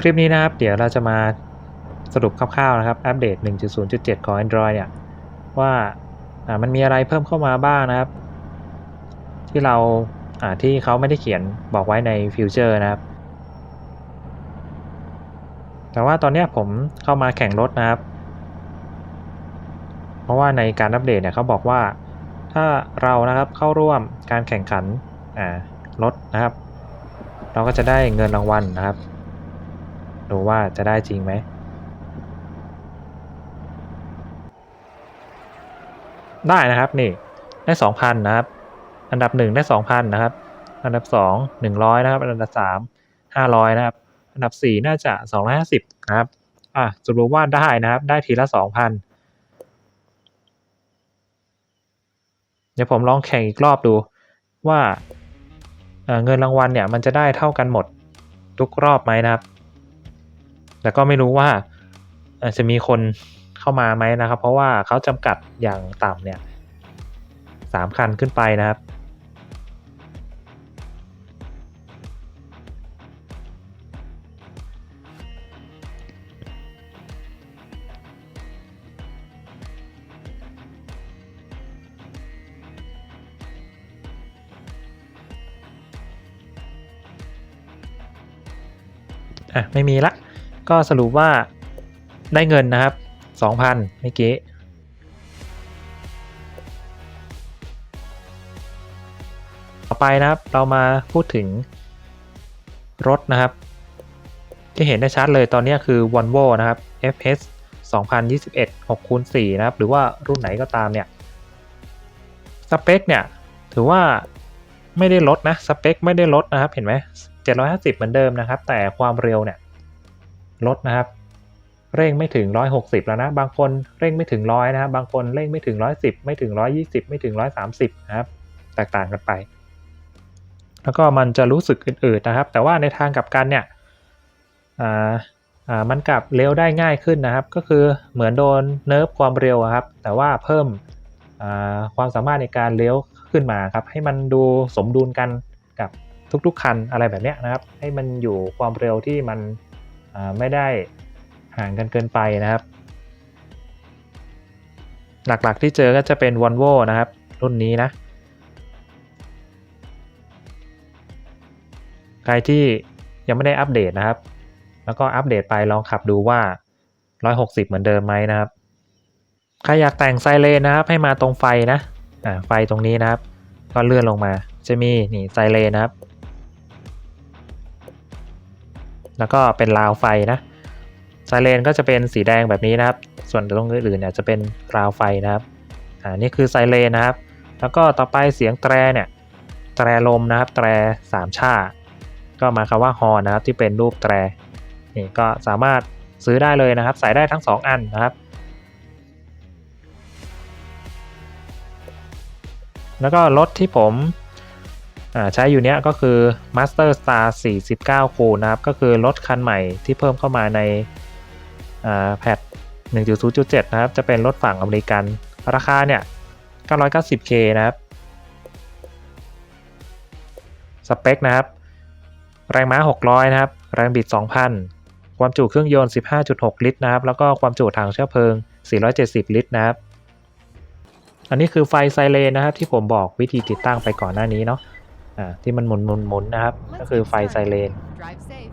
คลิปนี้นะครับ เดี๋ยวเราจะมาสรุปคร่าวๆนะครับ อัปเดต 1.0.7 ของ Android เนี่ย ว่าอ่ามันมีอะไรเพิ่มเข้ามาบ้างนะครับ ที่เราอ่าที่เขาไม่ได้เขียนบอกไว้ในฟิวเจอร์นะครับ แต่ว่าตอนนี้ผมเข้ามาแข่งรถนะครับ เพราะว่าในการอัปเดตเนี่ยเขาบอกว่าถ้าเรานะครับเข้าร่วมการแข่งขันอ่ารถนะครับ เราก็จะได้เงินรางวัลนะครับ ดูว่าจะได้จริงไหม ได้นะครับนี่ได้สองพันนะครับ อันดับหนึ่งได้สองพันนะครับ อันดับสองหนึ่งร้อยนะครับ อันดับสามห้าร้อยนะครับ อันดับสี่น่าจะสองร้อยห้าสิบนะครับ อะสรุปว่าได้นะครับ ได้ทีละสองพันเดี๋ยวผมลองแข่งอีกรอบดูว่าเอ่อเงินรางวัลเนี่ยมันจะได้เท่ากันหมดทุกรอบไหมนะครับ แต่ก็ไม่รู้ว่าจะมีคนเข้ามาไหมนะครับ เพราะว่าเขาจำกัดอย่างต่ำเนี่ยสามคันขึ้นไปนะครับอะไม่มีละ ก็สรุปว่าได้เงินนะครับสองพันเมื่อกี้ต่อไปนะครับเรามาพูดถึงรถนะครับ ที่เห็นได้ชัดเลยตอนนี้คือ Volvo นะครับ FS 2021 6คูณ4นะครับ หรือว่ารุ่นไหนก็ตามเนี่ย สเปคเนี่ย ถือว่าไม่ได้ลดนะ สเปคไม่ได้ลดนะครับ เห็นไหม750 เหมือนเดิมนะครับ แต่ความเร็วเนี่ย ลดนะครับ เร่งไม่ถึง 160 แล้วนะ บางคนเร่งไม่ถึงร้อยนะครับบางคนเร่งไม่ถึง 110 ไม่ถึง 120 ไม่ถึง 130 นะครับ แตกต่างกันไป แล้วก็มันจะรู้สึกอืดๆนะครับ แต่ว่าในทางกลับกันเนี่ยอ่าอ่ามันกลับเร็วได้ง่ายขึ้นนะครับ ก็คือเหมือนโดนเนิร์ฟความเร็วครับ แต่ว่าเพิ่มอ่าความสามารถในการเลี้ยวขึ้นมาครับ ให้มันดูสมดุลกันกับทุกๆคันอะไรแบบเนี้ยนะครับ ให้มันอยู่ความเร็วที่มัน ไม่ได้ห่างกันเกินไปนะครับ หลักๆที่เจอก็จะเป็น Volvo นะครับ รุ่นนี้นะ ใครที่ยังไม่ได้อัปเดตนะครับ แล้วก็อัปเดตไปลองขับดูว่า 160 เหมือนเดิมไหมนะครับ ใครอยากแต่งไซเรนนะครับ ให้มาตรงไฟนะไฟตรงนี้นะครับ ก็เลื่อนลงมา จะมีนี่ไซเรนนะครับ แล้วก็เป็นราวไฟนะไซเรนก็จะเป็นสีแดงแบบนี้นะครับ ส่วนตรงอื่นๆเนี่ยจะเป็นราวไฟนะครับอ่านี่คือไซเรนนะครับ แล้วก็ต่อไปเสียงแตรเนี่ยแตรลมนะครับ แตรสามชาก็มาควาว่าฮอร์นนะครับที่เป็นรูปแตรนี่ก็สามารถซื้อได้เลยนะครับ ใส่ได้ทั้ง 2 อันนะครับ แล้วก็รถที่ผม ใช้อยู่เนี้ยก็คือ Master Star 49 คูนะครับ ก็คือรถคันใหม่ที่เพิ่มเข้ามาในอ่าแพท1.0.7 นะครับ จะเป็นรถฝั่งอเมริกัน ราคาเนี่ย 990k นะครับ สเปคนะครับ แรงม้า 600 นะครับ แรงบิด 2,000 ความจุเครื่องยนต์ 15.6 ลิตรนะครับ แล้วก็ความจุถังเชื้อเพลิง 470 ลิตรนะครับ อันนี้คือไฟไซเรนนะครับที่ผมบอกวิธีติดตั้งไปก่อนหน้านี้เนาะ อ่าที่มันหมุนหมุนหมุนนะครับ ก็คือไฟไซเรน Drive safe.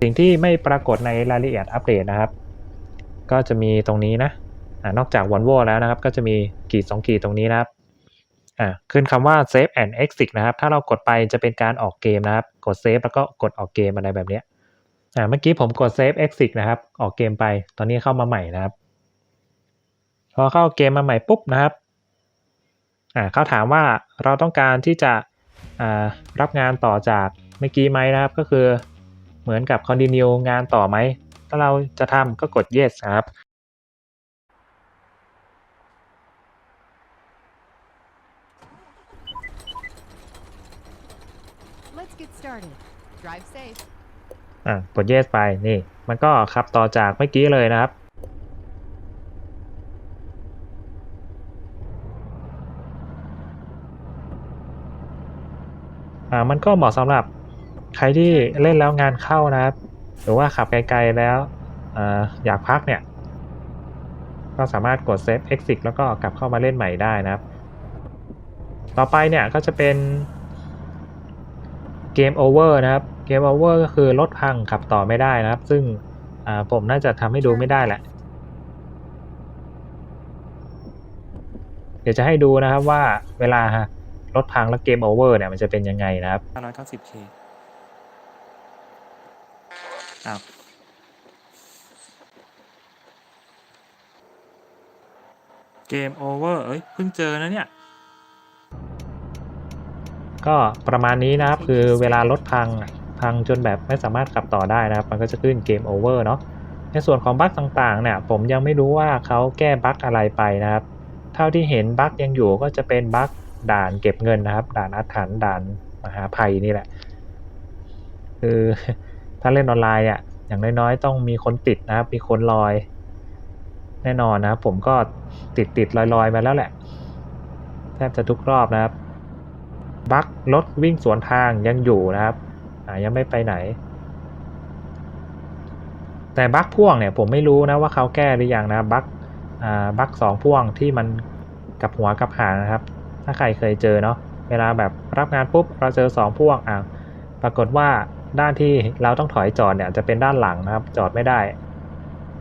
สิ่งที่ไม่ปรากฏในรายละเอียดอัปเดตนะครับ ก็จะมีตรงนี้นะอ่านอกจาก Volvo แล้วนะครับ ก็จะมีขีด2ขีดตรงนี้นะครับอ่าขึ้นคำว่า save and exit นะครับ ถ้าเรากดไปจะเป็นการออกเกมนะครับ กด save แล้วก็กดออกเกมอะไรแบบเนี้ยอ่าเมื่อกี้ผมกด save exit นะครับ ออกเกมไป ตอนนี้เข้ามาใหม่นะครับ พอเข้าเกมมาใหม่ปุ๊บนะครับอ่าเขาถามว่าเราต้องการที่จะอ่ารับงานต่อจากเมื่อกี้ไหมนะครับ ก็คือเหมือนกับ continue งานต่อไหม ถ้าเราจะทำก็กด yes นะครับ Let's get started. Drive safe. อะกด yes ไปนี่ มันก็ขับต่อจากเมื่อกี้เลยนะครับ อ่ามันก็เหมาะสำหรับใครที่เล่นแล้วงานเข้านะครับ หรือว่าขับไกลๆแล้วออยากพักเนี่ย ก็สามารถกดเซฟ exit แล้วก็กลับเข้ามาเล่นใหม่ได้นะครับ ต่อไปเนี่ยก็จะเป็นเกมโอเวอร์นะครับ เกมโอเวอร์ก็คือรถพังขับต่อไม่ได้นะครับ ซึ่งผมน่าจะทำให้ดูไม่ได้แหละ เดี๋ยวจะให้ดูนะครับว่าเวลา รถพังแล้วเกมโอเวอร์เนี่ยมันจะเป็นยังไงนะครับ 590k อ้าวเกมโอเวอร์เอ้ย เพิ่งเจอนะเนี่ย ก็ประมาณนี้นะครับ คือเวลารถพังอะพังจนแบบไม่สามารถขับต่อได้นะครับ มันก็จะขึ้นเกมโอเวอร์เนาะในส่วนของบั๊กต่างๆ เนี่ย ผมยังไม่รู้ว่าเขาแก้บั๊กอะไรไปนะครับ เท่าที่เห็นบั๊กยังอยู่ก็จะเป็นบั๊ก ด่านเก็บเงินนะครับ ด่านอาถรรพ์ด่านมหาภัยนี่แหละ คือถ้าเล่นออนไลน์อะอย่างน้อยๆ ต้องมีคนติดนะครับ มีคนลอย แน่นอนนะครับ ผมก็ติดติดๆลอยมาแล้วแหละ แทบจะทุกรอบนะครับ บั๊กรถวิ่งสวนทางยังอยู่นะครับยังไม่ไปไหน แต่บั๊กพ่วงเนี่ยผมไม่รู้นะว่าเขาแก้หรือยังนะบั๊กอ่าบั๊กสองพ่วงที่มันกับหัวกับหางนะครับ ถ้าใครเคยเจอเนาะเวลาแบบรับงานปุ๊บเราเจอสองพ่วงอ่าปรากฏว่าด้านที่เราต้องถอยจอดเนี่ยจะเป็นด้านหลังนะครับจอดไม่ได้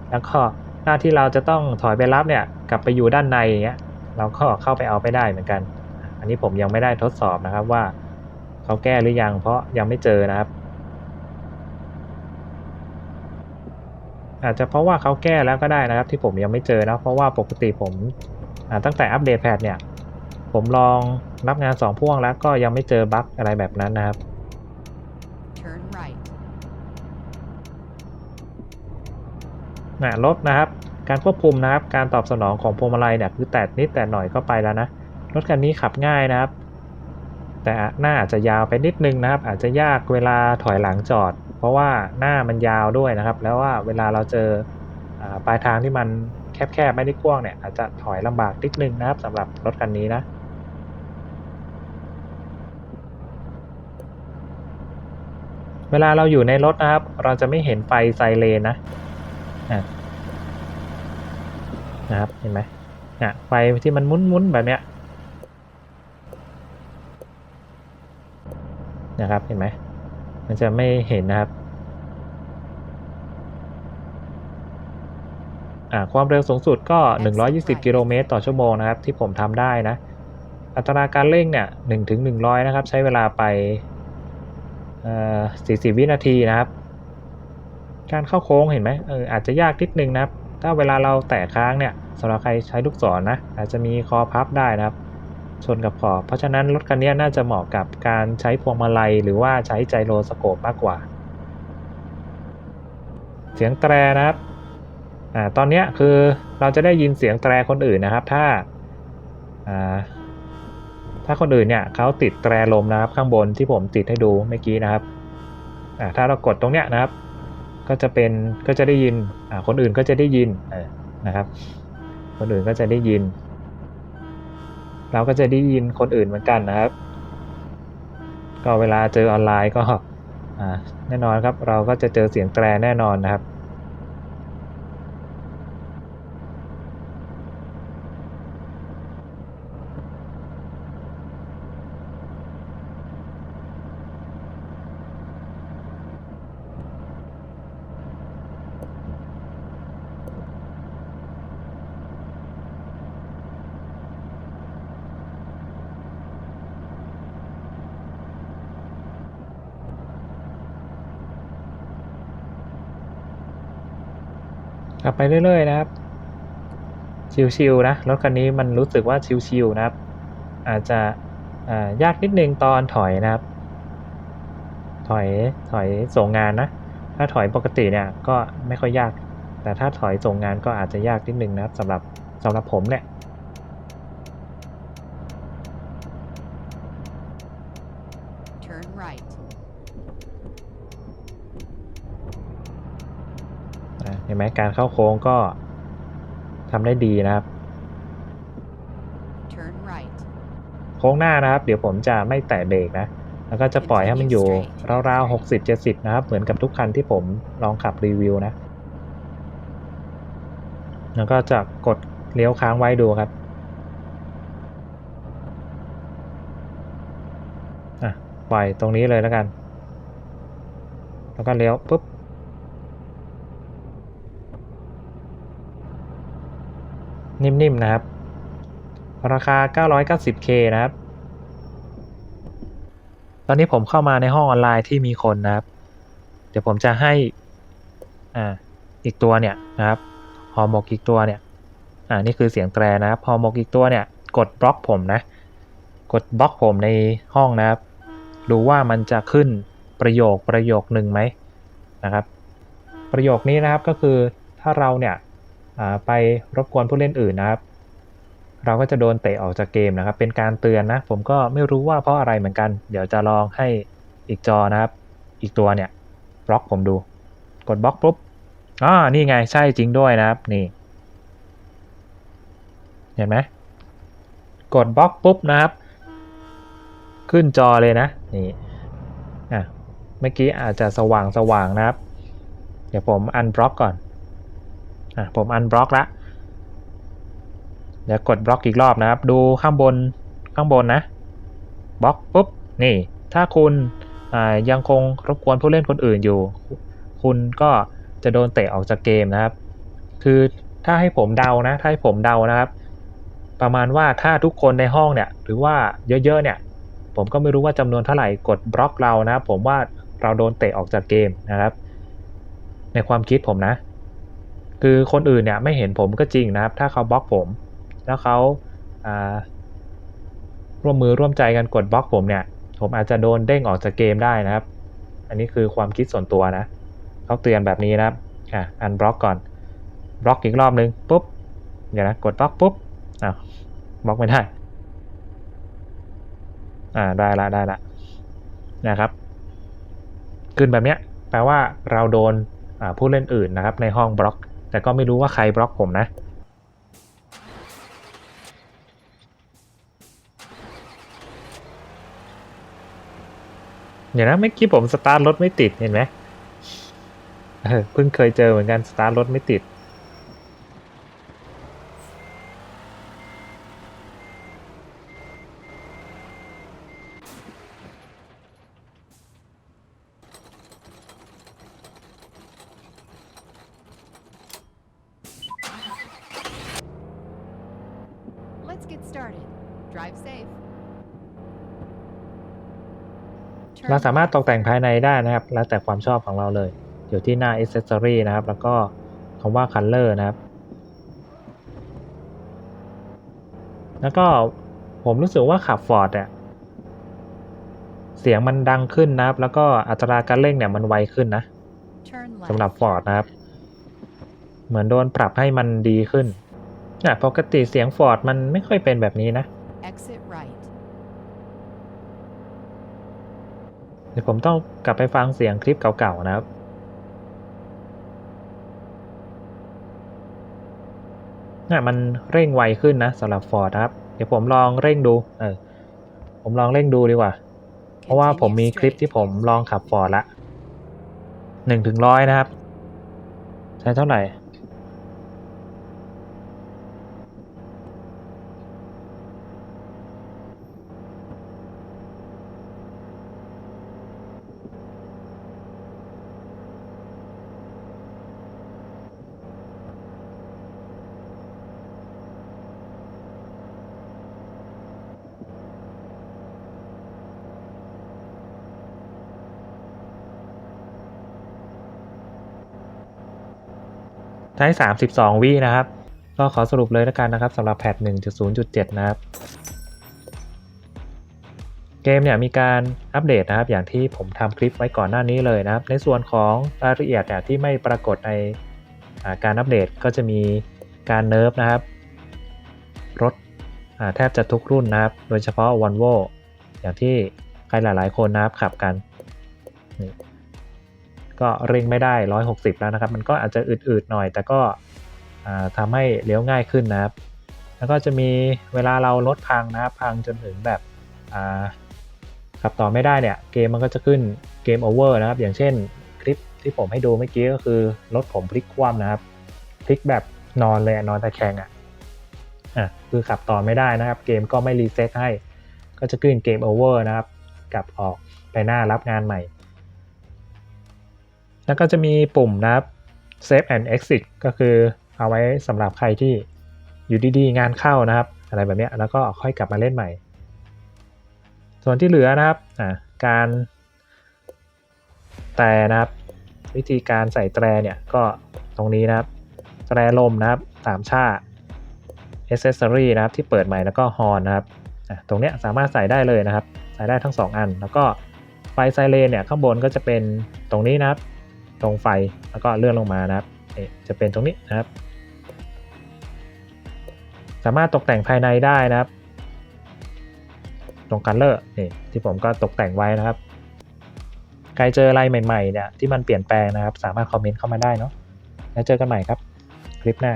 แล้วก็หน้าที่เราจะต้องถอยไปรับเนี่ยกลับไปอยู่ด้านในอย่างเงี้ยเราก็เข้าไปเอาไม่ได้เหมือนกัน อันนี้ผมยังไม่ได้ทดสอบนะครับว่าเขาแก้หรือยังเพราะยังไม่เจอนะครับ อาจจะเพราะว่าเขาแก้แล้วก็ได้นะครับที่ผมยังไม่เจอนะเพราะว่าปกติผมตั้งแต่อัปเดตแพทเนี่ย ผมลองรับงานสองพ่วงแล้วก็ยังไม่เจอบั๊กอะไรแบบนั้นนะครับ Turn right. นะรถนะครับ การควบคุมนะครับ การตอบสนองของพวงมาลัยเนี่ยคือแตะนิดแต่หน่อยก็ไปแล้วนะ รถคันนี้ขับง่ายนะครับ แต่หน้าอาจจะยาวไปนิดนึงนะครับ อาจจะยากเวลาถอยหลังจอด เพราะว่าหน้ามันยาวด้วยนะครับ แล้วว่าเวลาเราเจออาปลายทางที่มันแคบๆไม่ได้กว้างเนี่ยอาจจะถอยลำบากนิดนึงนะครับสำหรับรถคันนี้นะ เวลาเราอยู่ในรถนะครับ เราจะไม่เห็นไฟไซเรนนะอะนะครับเห็นไหมเนี่ยไฟที่มันมุนๆแบบเนี้ยนะครับเห็นไหมมันจะไม่เห็นนะครับอ่าความเร็วสูงสุดก็ 120 กิโลเมตรต่อชั่วโมงนะครับ ที่ผมทำได้นะ อัตราการเร่งเนี่ย1ถึง100 นะครับ ใช้เวลาไปเอ่อ 40 วินาทีนะครับ การเข้าโค้งเห็นไหมเอออาจจะยากนิดนึงนะครับ ถ้าเวลาเราแตะค้างเนี่ยสำหรับใครใช้ลูกศรนะอาจจะมีคอพับได้นะครับชนกับขอบเพราะฉะนั้นรถคันนี้น่าจะเหมาะกับการใช้พวงมาลัย หรือว่าใช้ไจโรสโคปมากกว่า เสียงแตรนะครับอ่าตอนนี้คือเราจะได้ยินเสียงแตรคนอื่นนะครับ ถ้าอ่า ถ้าคนอื่นเนี่ยเขาติดแตรลมนะครับข้างบนที่ผมติดให้ดูเมื่อกี้นะครับถ้าเรากดตรงเนี้ยนะครับ ก็จะเป็นก็จะได้ยินคนอื่นก็จะได้ยินนะครับ คนอื่นก็จะได้ยิน เราก็จะได้ยินคนอื่นเหมือนกันนะครับ ก็เวลาเจอออนไลน์ก็แน่นอนครับ เราก็จะเจอเสียงแตรแน่นอนนะครับ ขับไปเรื่อย ๆ นะครับ ชิวๆนะรถคันนี้มันรู้สึกว่าชิวๆนะครับ อาจจะยากนิดนึงตอนถอยนะครับ ถอยถอยส่งงานนะ ถ้าถอยปกติเนี่ยก็ไม่ค่อยยาก แต่ถ้าถอยส่งงานก็อาจจะยากนิดนึงนะครับสำหรับสำหรับผมเนี่ย Turn right. อะเห็นไหมการเข้าโค้งก็ทำได้ดีนะครับ Turn right. โค้งหน้านะครับ เดี๋ยวผมจะไม่แตะเบรกนะ แล้วก็จะปล่อยให้มันอยู่ราวๆ60-70นะครับ เหมือนกับทุกคันที่ผมลองขับรีวิวนะ แล้วก็จะกดเลี้ยวค้างไว้ดูครับอะปล่อยตรงนี้เลยแล้วกัน แล้วก็เลี้ยวปุ๊บ นิ่มๆนะครับ ราคา 990k นะครับ ตอนนี้ผมเข้ามาในห้องออนไลน์ที่มีคนนะครับ เดี๋ยวผมจะให้อ่าอีกตัวเนี่ยนะครับฮอร์โมกอีกตัวเนี่ยอ่านี่คือเสียงแตรนะครับฮอร์โมกอีกตัวเนี่ย กดบล็อกผมนะ กดบล็อกผมในห้องนะครับ ดูว่ามันจะขึ้นประโยคประโยคหนึ่งไหมนะครับ ประโยคนี้นะครับก็คือถ้าเราเนี่ย ไปรบกวนผู้เล่นอื่นนะครับ เราก็จะโดนเตะออกจากเกมนะครับ เป็นการเตือนนะ ผมก็ไม่รู้ว่าเพราะอะไรเหมือนกัน เดี๋ยวจะลองให้อีกจอนะครับ อีกตัวเนี่ยบล็อกผมดู กดบล็อกปุ๊บอ่านี่ไงใช่จริงด้วยนะครับ นี่ เห็นไหมกดบล็อกปุ๊บนะครับ ขึ้นจอเลยนะ นี่อะเมื่อกี้อาจจะสว่างสว่างนะครับ เดี๋ยวผมอันบล็อกก่อน อะผมอันบล็อกละเดี๋ยวกดบล็อกอีกรอบนะครับ ดูข้างบนข้างบนนะบล็อกปุ๊บนี่ ถ้าคุณอ่ายังคงรบกวนผู้เล่นคนอื่นอยู่ คุณก็จะโดนเตะออกจากเกมนะครับ คือถ้าให้ผมเดานะ ถ้าให้ผมเดานะครับ ประมาณว่าถ้าทุกคนในห้องเนี่ย หรือว่าเยอะๆเนี่ย ผมก็ไม่รู้ว่าจำนวนเท่าไหร่กดบล็อกเรานะครับ ผมว่าเราโดนเตะออกจากเกมนะครับ ในความคิดผมนะ คือคนอื่นเนี่ยไม่เห็นผมก็จริงนะครับ ถ้าเขาบล็อกผม แล้วเขาร่วมมือร่วมใจกันกดบล็อกผมเนี่ย ผมอาจจะโดนเด้งออกจากเกมได้นะครับ อันนี้คือความคิดส่วนตัวนะเขาเตือนแบบนี้นะครับอะอันบล็อกก่อนบล็อกอีกรอบนึงปุ๊บเดี๋ยวนะกดบล็อกปุ๊บอ้าวบล็อกไม่ได้อ่าได้ละได้ละนะครับ ขึ้นแบบเนี้ยแปลว่าเราโดนผู้เล่นอื่นนะครับ ในห้องบล็อก แต่ก็ไม่รู้ว่าใครบล็อกผมนะเดี๋ยวนะเมื่อกี้ผมสตาร์ทรถไม่ติดเห็นไหมเพิ่งเคยเจอเหมือนกันสตาร์ทรถไม่ติด สามารถตกแต่งภายในได้นะครับ แล้วแต่ความชอบของเราเลย อยู่ที่หน้า accessory นะครับ แล้วก็คำว่า color นะครับ แล้วก็ผมรู้สึกว่าขับ Ford เนี่ยเสียงมันดังขึ้นนะครับ แล้วก็อัตราการเร่งเนี่ยมันไวขึ้นนะสำหรับ Ford นะครับ เหมือนโดนปรับให้มันดีขึ้นอะปกติเสียง Ford มันไม่ค่อยเป็นแบบนี้นะ Exit right. เดี๋ยวผมต้องกลับไปฟังเสียงคลิปเก่าๆนะครับน่ะมันเร่งไวขึ้นนะสำหรับ Ford นะครับ เดี๋ยวผมลองเร่งดู เออ ผมลองเร่งดูดีกว่า เพราะว่าผมมีคลิปที่ผมลองขับ Ford ละหนึ่งถึงร้อยนะครับ ใช้เท่าไหร่ ใช้ 32 วินะครับ ก็ขอสรุปเลยแล้วกันนะครับสำหรับแพท1.0.7 นะครับ เกมเนี่ยมีการอัปเดตนะครับ อย่างที่ผมทำคลิปไว้ก่อนหน้านี้เลยนะครับ ในส่วนของรายละเอียดเนี่ยที่ไม่ปรากฏในาการอัปเดตก็จะมีการเนิร์ฟนะครับ รถแทบจะทุกรุ่นนะครับ โดยเฉพาะ v o l v o อย่างที่ใครหลายๆ คนนะครับขับกันนี่ ก็เร่งไม่ได้ 160 แล้วนะครับ มันก็อาจจะอืดๆหน่อย แต่ก็ทำให้เลี้ยวง่ายขึ้นนะครับ แล้วก็จะมีเวลาเรารถพังนะครับ พังจนถึงแบบขับต่อไม่ได้เนี่ย เกมมันก็จะขึ้นเกมโอเวอร์นะครับ อย่างเช่นคลิปที่ผมให้ดูเมื่อกี้ก็คือรถผมพลิกคว่ำนะครับ พลิกแบบนอนเลยนอนตะแคงอะอะคือขับต่อไม่ได้นะครับ เกมก็ไม่รีเซ็ตให้ ก็จะขึ้นเกมโอเวอร์นะครับ กลับออกไปหน้ารับงานใหม่ แล้วก็จะมีปุ่มนะครับ save and exit ก็คือเอาไว้สำหรับใครที่อยู่ดีๆ งานเข้านะครับ อะไรแบบนี้แล้วก็ค่อยกลับมาเล่นใหม่ ส่วนที่เหลือนะครับอ่าการแตรนะครับ วิธีการใส่แตรเนี่ยก็ตรงนี้นะครับ แตรลมนะครับสามชา accessory นะครับที่เปิดใหม่แล้วก็ฮอนนะครับอะตรงเนี้ยสามารถใส่ได้เลยนะครับ ใส่ได้ทั้ง 2 อัน แล้วก็ไฟไซเรนเนี่ยข้างบนก็จะเป็นตรงนี้นะครับ ตรงไฟแล้วก็เลื่อนลงมานะครับจะเป็นตรงนี้นะครับ สามารถตกแต่งภายในได้นะครับ ตรงคันเลอร์นี่ที่ผมก็ตกแต่งไว้นะครับใครเจออะไรใหม่ๆเนี่ยที่มันเปลี่ยนแปลงนะครับ สามารถคอมเมนต์เข้ามาได้เนาะแล้วเจอกันใหม่ครับ คลิปหน้า